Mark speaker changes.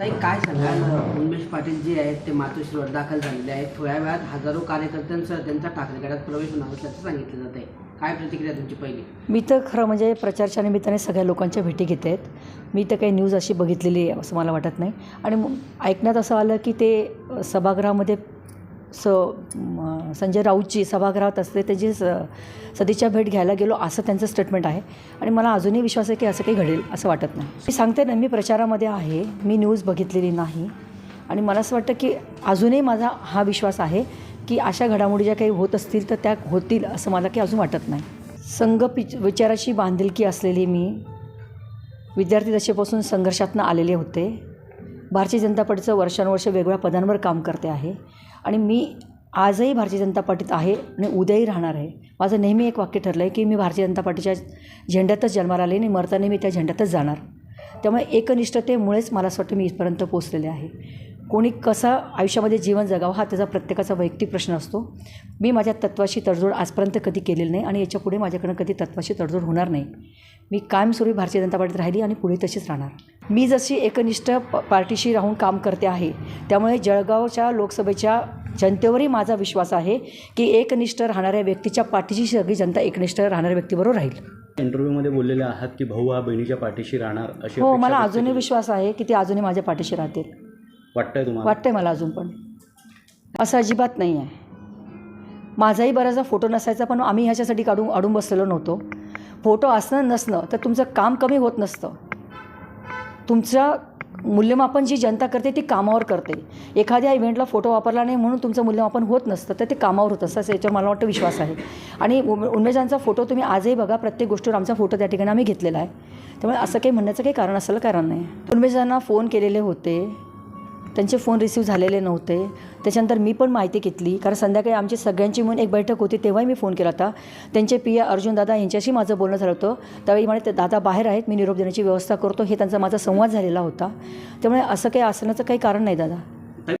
Speaker 1: ताई काय सांगाल? उन्मेष पाटील जे आहेत ते मातोश्रीवर दाखल झालेले आहेत. थोड्या वेळात हजारो कार्यकर्त्यांसह त्यांचा ठाकरे गटात प्रवेश होणार असल्याचं सांगितलं जात आहे काय प्रतिक्रिया तुमची पहिली?
Speaker 2: मी तर खरं म्हणजे प्रचारच्या निमित्ताने सगळ्या लोकांच्या भेटी घेत आहेत. मी तर काही न्यूज अशी बघितलेली आहे असं मला वाटत नाही. आणि ऐकण्यात असं आलं की ते सभागृहामध्ये स संजय राऊतची सभागृहात असते त्याची स सदिच्छा भेट घ्यायला गेलो असं त्यांचं स्टेटमेंट आहे. आणि मला अजूनही विश्वास आहे की असं काही घडेल असं वाटत नाही. मी सांगते ना मी प्रचारामध्ये आहे मी न्यूज बघितलेली नाही. आणि मला असं वाटतं की अजूनही माझा हा विश्वास आहे की अशा घडामोडी ज्या काही होत असतील तर त्या होतील असं मला काही अजून वाटत नाही. संघ पिच विचाराची बांधिलकी असलेली मी विद्यार्थी दशेपासून संघर्षातनं आलेले होते. भारतीय जनता पार्टीचं वर्षानुवर्ष वेगवेगळ्या पदांवर काम करते आहे. आणि मी आजही भारतीय जनता पार्टीत आहे आणि उद्याही राहणार आहे. माझं नेहमी एक वाक्य ठरलं आहे की मी भारतीय जनता पार्टीच्या झेंड्यातच जन्माला आले आणि मरताना मी त्या झेंड्यातच जाणार. त्यामुळे एकनिष्ठतेमुळेच मला असं वाटतं मी इथपर्यंत पोचलेले आहे. कोणी कसं आयुष्यामध्ये जीवन जगावं हा त्याचा प्रत्येकाचा वैयक्तिक प्रश्न असतो. मी माझ्या तत्वाशी तडजोड आजपर्यंत कधी केलेली नाही आणि याच्यापुढे माझ्याकडनं कधी तत्वाशी तडजोड होणार नाही. मी कायमस्वरूपी भारतीय जनता पार्टीत राहिली आणि पुढे तशीच राहणार. मी जशी एकनिष्ठ प पार्टीशी राहून काम करते आहे त्यामुळे जळगावच्या लोकसभेच्या जनतेवरही माझा विश्वास आहे की एकनिष्ठ राहणाऱ्या व्यक्तीच्या पाठीशी सगळी जनता एकनिष्ठ राहणाऱ्या व्यक्तीबरोबर राहील.
Speaker 3: इंटरव्ह्यूमध्ये बोललेले आहात की भाऊ हा बहिणीच्या पाठीशी राहणार अशी
Speaker 2: हो मला अजूनही. विश्वास आहे की ते अजूनही माझ्या पाठीशी राहतील.
Speaker 3: वाटतंय तुम्हाला?
Speaker 2: वाटतंय मला अजून पण. असं अजिबात नाही आहे. माझाही बराचसा फोटो नसायचा पण आम्ही ह्याच्यासाठी काढून अडून बसलेलो नव्हतो. फोटो असणं नसणं तर तुमचं काम कमी होत नसतं. तुमचं मूल्यमापन जी जनता करते ती कामावर करते. एखाद्या इव्हेंटला फोटो वापरला नाही म्हणून तुमचं मूल्यमापन होत नसतं तर ते कामावर होत. असतं असं याच्यावर मला वाटतं विश्वास आहे. आणि उम फोटो तुम्ही आजही बघा प्रत्येक गोष्टीवर आमचा फोटो त्या ठिकाणी आम्ही घेतलेला आहे. त्यामुळे असं काही म्हणण्याचं काही कारण असलं कारण नाही. उन्मेषांना फोन केलेले होते. त्यांचे फोन रिसीव झालेले नव्हते. त्याच्यानंतर मी पण माहिती घेतली. कारण संध्याकाळी आमची सगळ्यांची म्हणून एक बैठक होती तेव्हाही मी फोन केला होता. त्यांचे पी ए अर्जुन दादा यांच्याशी माझं बोलणं झालं होतं. त्यावेळी म्हणे ते दादा बाहेर आहेत मी निरोप देण्याची व्यवस्था करतो. हे त्यांचा माझा संवाद झालेला होता. त्यामुळे असं काही असण्याचं काही कारण नाही दादा.